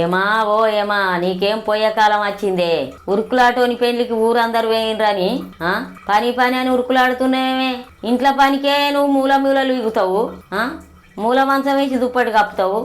ఏమా ఓ ఏమా నీకేం పోయే కాలం వచ్చిందే? ఉరుకులాటోని పెళ్ళికి ఊరందరు వేయినరని పని పని అని ఉరుకులాడుతున్నాయేమే ఇంట్లో పనికే నువ్వు మూల మూలలు ఇగుతావు మూల మంచం వేసి దుప్పటి కప్పుతావు.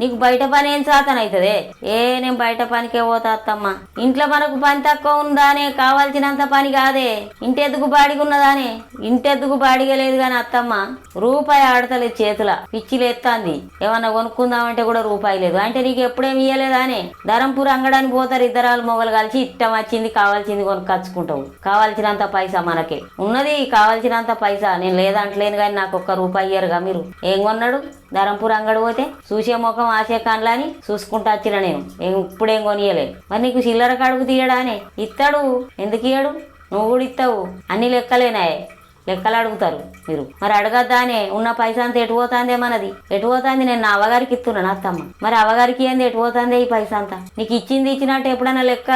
నీకు బయట పని ఏం సాతన అవుతుంది ఏ నేను బయట పనికే పోతా అత్తమ్మ. ఇంట్లో మనకు పని తక్కువ ఉందానే కావాల్సినంత పని కాదే. ఇంటెద్దుకు బాడిగా ఉన్నదానే ఇంటెద్దుకు బాడిగా లేదు కానీ అత్తమ్మ రూపాయి ఆడతలేదు చేతుల. పిచ్చిలు ఎత్తాంది ఏమన్నా కొనుక్కుందామంటే కూడా రూపాయి లేదు. అంటే నీకు ఎప్పుడేమి ఇయ్యలేదానే? ధరంపూర్ అంగడానికి పోతారు ఇద్దరాలు మొగలు కలిసి ఇష్టం వచ్చింది కావాల్సింది కొనుక్కొచ్చుకుంటావు. కావాల్సినంత పైసా మనకే. ఉన్నది కావాల్సినంత పైసా. నేను లేదంటలేను కానీ నాకు ఒక్క రూపాయి ఇయ్యరుగా మీరు. ఏం కొన్నాడు? ధరంపూర్ అంగడి పోతే చూసే ముఖం ఆశే కాన్లా అని చూసుకుంటా వచ్చిన నేను. ఇప్పుడేం కొనియలే. మరి నీకు చిల్లర కడుగు తీయడానే ఇస్తాడు ఎందుకు ఇయ్యడు? నువ్వు కూడా ఇస్తావు అన్ని లెక్కలేనాయే. లెక్కలు అడుగుతారు మీరు. మరి అడగద్దానే. ఉన్న పైసా అంతా ఎటు పోతాందే మనది? ఎటు పోతాంది? నేను నా అవగారికి ఇస్తున్నాను అత్తమ్మ. మరి అవగారికి ఏంది? ఎటు పోతాందే ఈ పైసా అంతా నీకు ఇచ్చింది ఇచ్చినట్టు ఎప్పుడైనా లెక్క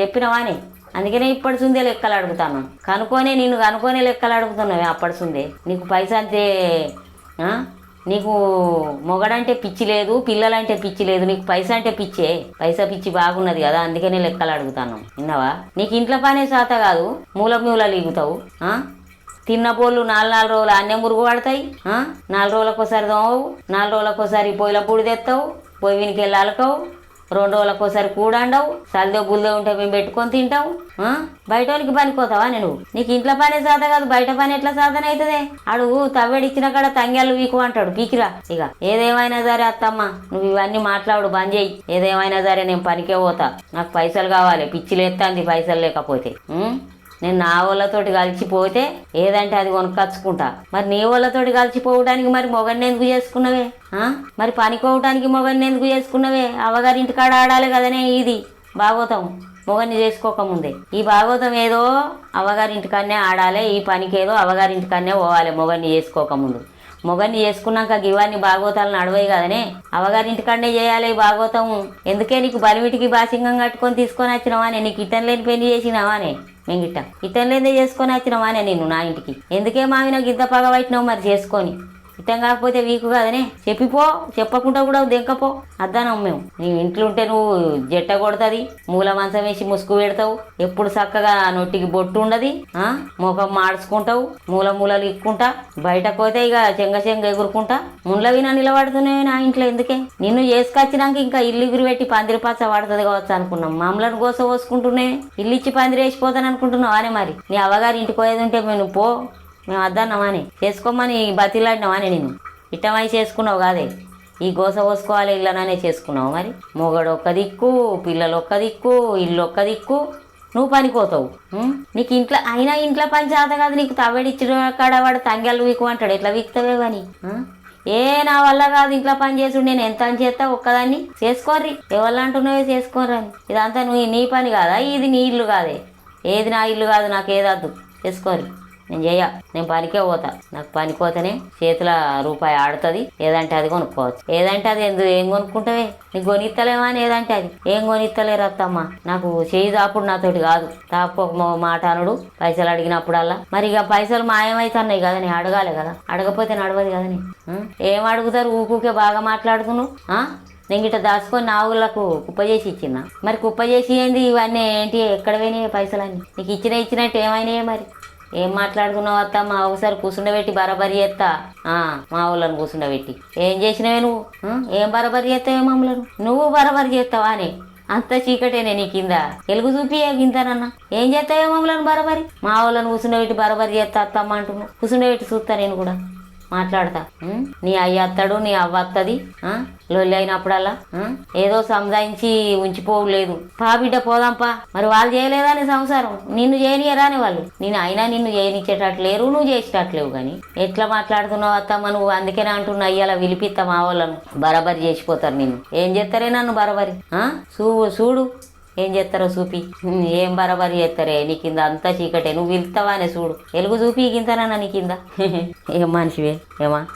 చెప్పినవానే? అందుకనే ఇప్పటి సుందే లెక్కలు అడుగుతాను. కనుక్కొనే నిన్ను కనుక్కొనే లెక్కలు అడుగుతున్నావే అప్పటి సుందే. నీకు పైసా అంతే నీకు మొగడంటే పిచ్చి లేదు పిల్లలంటే పిచ్చి లేదు నీకు పైసా అంటే పిచ్చే. పైసా పిచ్చి బాగున్నది కదా అందుకనే లెక్కలు అడుగుతాను. విన్నావా? నీకు ఇంట్లో పనే శాత కాదు మూల మూలలు ఈగుతావు తిన్న పోళ్ళు నాలుగు నాలుగు రోజులు అన్నే మురుగు పడతాయి నాలుగు రోజులకోసారి ఒకసారి దోమవు నాలుగు రోజులకోసారి ఒకసారి పొయ్యిల పొడి తెస్తావు పొయ్యి అలకవు రెండు రోజులకు ఒకసారి కూడండవు సల్దో బుల్దో ఉంటే మేము పెట్టుకొని తింటావు బయటోనికి పనికోతావా నేను? నీకు ఇంట్లో పనే సాధ కాదు బయట పని ఎట్లా సాధన అవుతుంది? అడుగు తవ్వడిచ్చిన కాడ తంగాలు వీకు అంటాడు పీకిరా ఇక ఏదేమైనా సరే అత్తమ్మ నువ్వు ఇవన్నీ మాట్లాడు బంద్ చేయి. ఏదేమైనా సరే నేను పనికే పోతా. నాకు పైసలు కావాలి పిచ్చిలు ఎత్తంది పైసలు లేకపోతే నేను నా వాళ్ళతోటి కలిసిపోతే ఏదంటే అది కొనుక్కొచ్చుకుంటా మరి నీ వాళ్ళతోటి కలిసిపోవడానికి మరి మొగన్ని ఎందుకు చేసుకున్నవే? మరి పనికోవటానికి మొగన్ని ఎందుకు చేసుకున్నవే? అవ్వగారి ఇంటికాడ ఆడాలి కదనే ఇది. భాగవతం మొగన్ని చేసుకోకముందే. ఈ భాగవతం ఏదో అవ్వగారి ఇంటికాడనే ఆడాలి ఈ పనికి ఏదో అవ్వగారి ఇంటికాడనే పోవాలి మొగన్ని చేసుకోకముందు. మొగన్ని చేసుకున్నాక ఇవన్నీ భాగవతాలను అడవయి కదనే? అవగారింటికాడనే చేయాలి ఈ భాగవతం ఎందుకే నీకు బలిమిటికి బాసింగం కట్టుకొని తీసుకొని వచ్చినవానే? నీకు ఇతను లేని పెళ్ళి చేసినవానే? మేము ఇతను లేదే చేసుకొని వచ్చినవానే నేను నా ఇంటికి? ఎందుకే మావి నాకు ఇంత పగబట్టినావు మరి చేసుకొని? ఇతం కాకపోతే వీకు కాదనే. చెప్పిపో చెప్పకుండా కూడా దెంకపో అద్దానం మేము. నీ ఇంట్లో ఉంటే నువ్వు జట్ట కొడుతుంది మూల మంచం వేసి ముసుగు పెడతావు. ఎప్పుడు చక్కగా నొట్టికి బొట్టు ఉండదు ముఖం మాడుచుకుంటావు మూల మూలలు ఇక్కుంటా బయటకు పోతే ఇక చెంగ చెంగ ఎగురుకుంటా. ముండ్ల వినా నిలబడుతున్నాయి నా ఇంట్లో ఎందుకే? నిన్ను చేసుకొచ్చినాక ఇంకా ఇల్లు ఎగురు పెట్టి పందిరి పచ్చ పడుతుంది కావచ్చు అనుకున్నాం. మామూలను గోస పోసుకుంటూనే ఇల్లు ఇచ్చి పందిరి వేసిపోతాను అనుకుంటున్నావు అనే మరి? నీ అవ్వగారు ఇంటికి పోయేది ఉంటే మేము పో. మేము వద్దన్నామని చేసుకోమని బతిలాడినామని నేను. ఇట్టమై చేసుకున్నావు కాదే. ఈ గోస పోసుకోవాలి ఇళ్ళననే చేసుకున్నావు మరి. మొగడు ఒక్క దిక్కు పిల్లలు ఒక్క దిక్కు ఇల్లు ఒక్క దిక్కు. నువ్వు పనిపోతావు. నీకు ఇంట్లో అయినా ఇంట్లో పని చేత కాదు నీకు తవ్వడిచ్చిన కాడ వాడు తంగెలు వీకు అంటాడు. ఎట్లా వీక్తావే అని ఏ నా వల్ల కాదు ఇంట్లో పని చేసుడు నేను ఎంత అని చేస్తా ఒక్కదాన్ని? చేసుకోర్రి. ఎవరు అంటున్నావే చేసుకోర్రి అని. ఇదంతా నువ్వు నీ పని కాదా? ఇది నీ ఇల్లు కాదే. ఏది నా ఇల్లు కాదు నాకు ఏదద్దు చేసుకోరి నేను చేయ నేను పనికే పోతా. నాకు పనికి పోతేనే చేతుల రూపాయి ఆడుతుంది. ఏదంటే అది కొనుక్కోవచ్చు. ఏదంటే అది ఎందుకు ఏం కొనుక్కుంటావే? నీకు కొనిత్తలేమా అని ఏదంటే అది. ఏం కొనిత్తలేరు అత్తమ్మ? నాకు చేయి దాపుడు నాతోటి కాదు. తాపు మాట అనుడు. పైసలు అడిగినప్పుడల్లా. మరి ఇక పైసలు మాయమవుతున్నాయి కదా నేను అడగాలి కదా. అడగపోతే నడవదు కదా నీ ఏం అడుగుతారు? ఊకూకే బాగా మాట్లాడుకును నేను గిట్ట దాచుకొని నా ఊళ్ళకు కుప్ప చేసి ఇచ్చిన. మరి కుప్ప చేసి ఏంది? ఇవన్నీ ఏంటి? ఎక్కడ పోయినాయి పైసలన్నీ? నీకు ఇచ్చిన ఇచ్చినట్టు ఏమైనాయే మరి? ఏం మాట్లాడుకున్నావు అత్త? మా ఒకసారి కూర్చుండబెట్టి బరాబరి చేస్తా మా ఊళ్ళని కూర్చుండబెట్టి ఏం చేసినవే నువ్వు? ఏం బరాబరి చేస్తావే మమ్మలను నువ్వు బరాబరి చేస్తావా అని. అంత చీకటేనే నీ కింద. ఎలుగు చూపి గింతనన్నా ఏం చేస్తావే మమ్మలను బరాబరి? మా వాళ్ళని కూర్చుండబెట్టి బరాబరి చేస్తా అత్తమ్మ అంటున్నావు. కూర్చుండబెట్టి చూస్తా నేను కూడా. మాట్లాడతా. నీ అయ్య అత్తడు నీ అవ్వ అత్తది. లొల్లి అయినప్పుడల్లా ఏదో సంజాయించి ఉంచిపోలేదు పా బిడ్డ పోదాంపా మరి వాళ్ళు చేయలేదని సంసారం? నిన్ను చేయనియరాని వాళ్ళు? నేను అయినా నిన్ను చేయనిచ్చేటట్లు లేరు నువ్వు చేసేటట్లేవు కానీ ఎట్లా మాట్లాడుతున్నావు అత్తమ్మ నువ్వు? అందుకనే అంటున్నా అయ్యాల విలిపిస్తా మా వాళ్ళను. బరాబరి చేసిపోతారు నిన్ను. ఏం చేస్తారే నన్ను బరాబరి? చూడు చూ చూడు ఏం చేస్తారో చూపి. ఏం బరాబరి చేస్తారే? నీ కింద అంతా చీకటే. నువ్వు వెళ్తావానే చూడు ఎలుగు చూపి గింతనన్నా నీ కింద. ఏం మనిషివే? ఏమా?